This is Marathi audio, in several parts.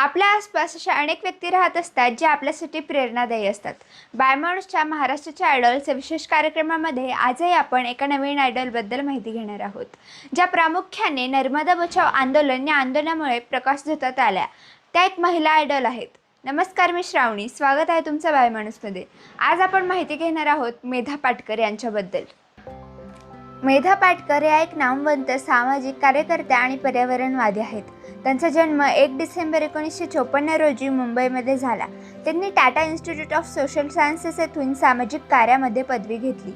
आपल्या आसपास अशा अनेक व्यक्ती राहत असतात जे आपल्यासाठी प्रेरणादायी असतात. बायमाणूसच्या महाराष्ट्राच्या आयडॉलच्या विशेष कार्यक्रमामध्ये आजही आपण एका नवीन आयडॉलबद्दल माहिती घेणार आहोत ज्या प्रामुख्याने नर्मदा बचाव आंदोलन या आंदोलनामुळे प्रकाश धोतात आल्या. त्या एक महिला आयडॉल आहेत. नमस्कार मी श्रावणी स्वागत आहे तुमचं बायमाणूसमध्ये आज आपण माहिती घेणार आहोत मेधा पाटकर यांच्याबद्दल. मेधा पाटकर या एक नामवंत सामाजिक कार्यकर्त्या आणि पर्यावरणवादी आहेत. त्यांचा जन्म एक डिसेंबर एकोणीसशे चोपन्न रोजी मुंबईमध्ये झाला. त्यांनी Tata Institute of Social Sciences येथून सामाजिक कार्यामध्ये पदवी घेतली.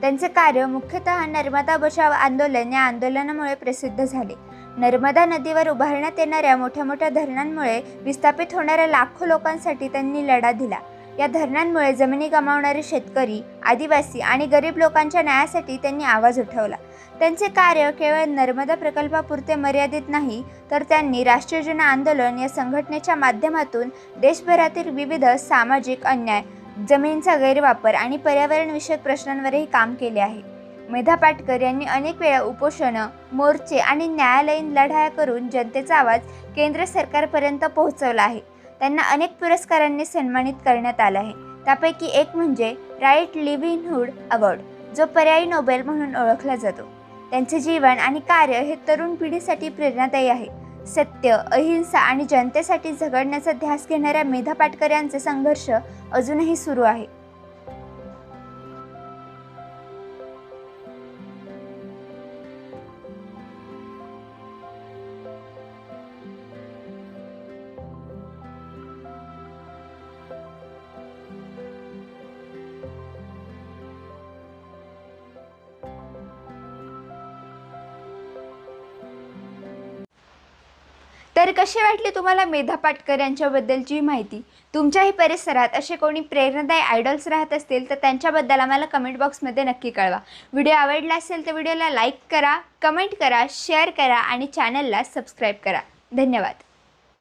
त्यांचे कार्य मुख्यतः नर्मदा बचाव आंदोलन या आंदोलनामुळे प्रसिद्ध झाले. नर्मदा नदीवर उभारण्यात येणाऱ्या मोठ्या मोठ्या धरणांमुळे विस्थापित होणाऱ्या लाखो लोकांसाठी त्यांनी लढा दिला. या धरणांमुळे जमिनी गमावणारे शेतकरी आदिवासी आणि गरीब लोकांच्या न्यायासाठी त्यांनी आवाज उठवला. त्यांचे कार्य केवळ नर्मदा प्रकल्पापुरते मर्यादित नाही तर त्यांनी राष्ट्रीय जन आंदोलन या संघटनेच्या माध्यमातून देशभरातील विविध सामाजिक अन्याय जमिनीचा गैरवापर आणि पर्यावरणविषयक प्रश्नांवरही काम केले आहे. मेधा पाटकर यांनी अनेक वेळा उपोषणं मोर्चे आणि न्यायालयीन लढाया करून जनतेचा आवाज केंद्र सरकारपर्यंत पोहोचवला आहे. त्यांना अनेक पुरस्कारांनी सन्मानित करण्यात आलं आहे. त्यापैकी एक म्हणजे राईट लिव्हिंगहूड अवॉर्ड जो पर्यायी नोबेल म्हणून ओळखला जातो. त्यांचे जीवन आणि कार्य हे तरुण पिढीसाठी प्रेरणादायी आहे. सत्य अहिंसा आणि जनतेसाठी झगडण्याचा ध्यास घेणाऱ्या मेधा पाटकर यांचे संघर्ष अजूनही सुरू आहे. तर कशी वाटली तुम्हाला मेधा पाटकर यांच्याबद्दलची माहिती? तुमच्याही परिसरात असे कोणी प्रेरणादायी आयडॉल्स राहत असतील तर त्यांच्याबद्दल आम्हाला कमेंट बॉक्समध्ये नक्की कळवा. व्हिडिओ आवडला असेल तर व्हिडिओला लाईक करा कमेंट करा शेअर करा आणि चॅनलला सबस्क्राईब करा. धन्यवाद.